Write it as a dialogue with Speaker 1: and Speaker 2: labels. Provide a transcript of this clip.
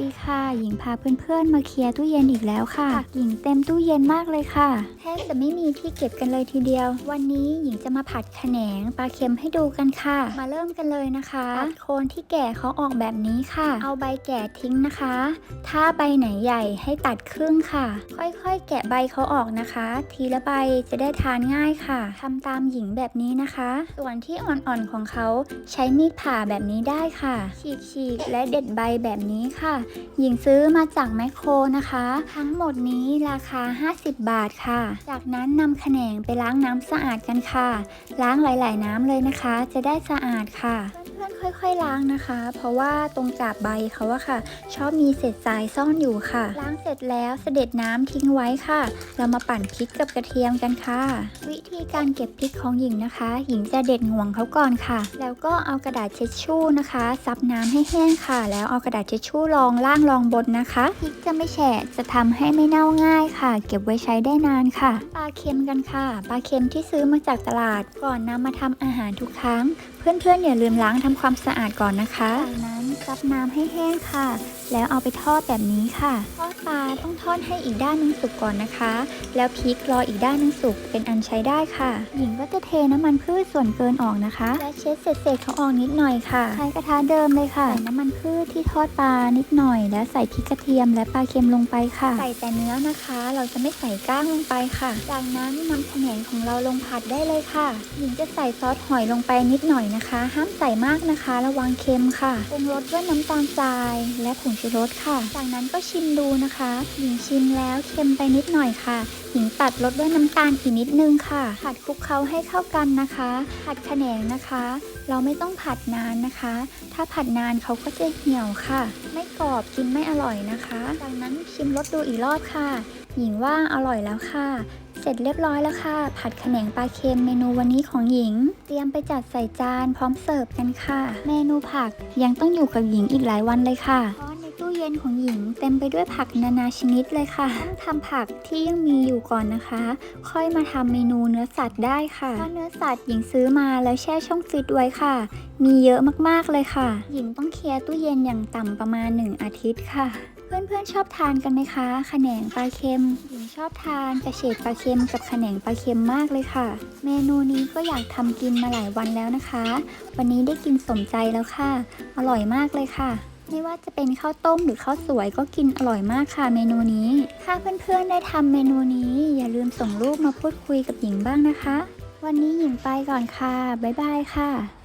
Speaker 1: ดีค่ะ หญิงพาเพื่อนๆ มาเคลียร์ตู้เย็นอีกแล้วค่ะผักหญิงเต็มตู้เย็นมากเลยค่ะ แทบจะไม่มีที่เก็บกันเลยทีเดียว วันนี้หญิงจะมาผัดขะแหนงปลาเค็มให้ดูกันค่ะ มาเริ่มกันเลยนะคะตัดโคนที่แก่เขาออกแบบนี้ค่ะ เอาใบแก่ทิ้งนะคะ ถ้าใบไหนใหญ่ให้ตัดครึ่งค่ะ ค่อยๆ แกะใบเขาออกนะคะ ทีละใบจะได้ทานง่ายค่ะทำตามหญิงแบบนี้นะคะ ส่วนที่อ่อนๆของเขาใช้มีดผ่าแบบนี้ได้ค่ะฉีกๆและเด็ดใบแบบนี้ค่ะหญิงซื้อมาจากแมคโครนะคะ ทั้งหมดนี้ราคา 50 บาทค่ะ จากนั้นนำแขนงไปล้างน้ำสะอาดกันค่ะ ล้างหลาย ๆ น้ำเลยนะคะ จะได้สะอาดค่ะ ค่อยๆล้างนะคะ เพราะว่าตรงกาบใบเขาอะค่ะ ชอบมีเศษทรายซ่อนอยู่ค่ะ ล้างเสร็จแล้วเสด็จน้ำทิ้งไว้ค่ะ เรามาปั่นพริกกับกระเทียมกันค่ะ วิธีการเก็บพริกของหญิงนะคะ หญิงจะเด็ดห่วงเขาก่อนค่ะ แล้วก็เอากระดาษเช็ดชู่นะคะ ซับน้ำให้แห้งค่ะ แล้วเอากระดาษเช็ดชู่รองล่างรองบนนะคะพริกจะไม่แฉะจะทำให้ไม่เน่าง่ายค่ะ เก็บไว้ใช้ได้นานค่ะปลาเค็มกันค่ะปลาเค็มที่ซื้อมาจากตลาดก่อนนำมาทำอาหารทุกครั้ง เพื่อนๆอย่าลืมล้างทำความความสะอาดก่อนนะคะ ซับน้ำให้แห้งค่ะ แล้วเอาไปทอดแบบนี้ค่ะ ทอดปลาต้องทอดให้อีกด้านหนึงสุกก่อนนะคะ แล้วพริกรออีกด้านหนึงสุกเป็นอันใช้ได้ค่ะ หญิงก็จะเทน้ำมันพืชส่วนเกินออกนะคะ และเช็ดเศษๆเขาออกนิดหน่อยค่ะ ใช้กระทะเดิมเลยค่ะ ใส่น้ำมันพืชที่ทอดปลานิดหน่อย และใส่พริกกระเทียมและปลาเค็มลงไปค่ะ ใส่แต่เนื้อนะคะ เราจะไม่ใส่ก้างลงไปค่ะ จากนั้นนำแขนงของเราลงผัดได้เลยค่ะ หญิงจะใส่ซอสหอยลงไปนิดหน่อยนะคะ ห้ามใส่มากนะคะ ระวังเค็มค่ะปรุงรสด้วยน้ำตาลทรายและผงชูรสค่ะ จากนั้นก็ชิมดูนะคะ หญิงชิมแล้วเค็มไปนิดหน่อยค่ะ หญิงตัดรสด้วยน้ำตาลอีกนิดนึงค่ะ ผัดคลุกเคล้าให้เข้ากันนะคะ ผัดแหนงนะคะ เราไม่ต้องผัดนานนะคะ ถ้าผัดนานเขาก็จะเหี่ยวค่ะ ไม่กรอบกินไม่อร่อยนะคะ จากนั้นชิมรสดูอีกรอบค่ะ หญิงว่าอร่อยแล้วค่ะ ร็จเรียบร้อยแล้วค่ะ ผัดขแหนงปลาเค็มเมนูวันนี้ของหญิง เตรียมไปจัดใส่จานพร้อมเสิร์ฟกันค่ะ เมนูผักยังต้องอยู่กับหญิงอีกหลายวันเลยค่ะในตู้เย็นของหญิงเต็มไปด้วยผักนานาชนิดเลยค่ะ ต้องทำผักที่ยังมีอยู่ก่อนนะคะ ค่อยมาทำเมนูเนื้อสัตว์ได้ค่ะเพราะเนื้อสัตว์หญิงซื้อมาแล้วแช่ช่องฟรีซไว้ค่ะ มีเยอะมากๆเลยค่ะ หญิงต้องเคลียร์ตู้เย็นอย่างต่ำประมาณ 1 อาทิตย์ค่ะ เพื่อนๆชอบทานกันไหมคะขแหนงปลาเค็มหญิงชอบทานกระเฉดปลาเค็มกับขแหนงปลาเค็มมากเลยค่ะ เมนูนี้ก็อยากทำกินมาหลายวันแล้วนะคะ วันนี้ได้กินสมใจแล้วค่ะ อร่อยมากเลยค่ะ ไม่ว่าจะเป็นข้าวต้มหรือข้าวสวยก็กินอร่อยมากค่ะ เมนูนี้ถ้าเพื่อนๆได้ทำเมนูนี้ อย่าลืมส่งรูปมาพูดคุยกับหญิงบ้างนะคะ วันนี้หญิงไปก่อนค่ะบ๊ายบายค่ะ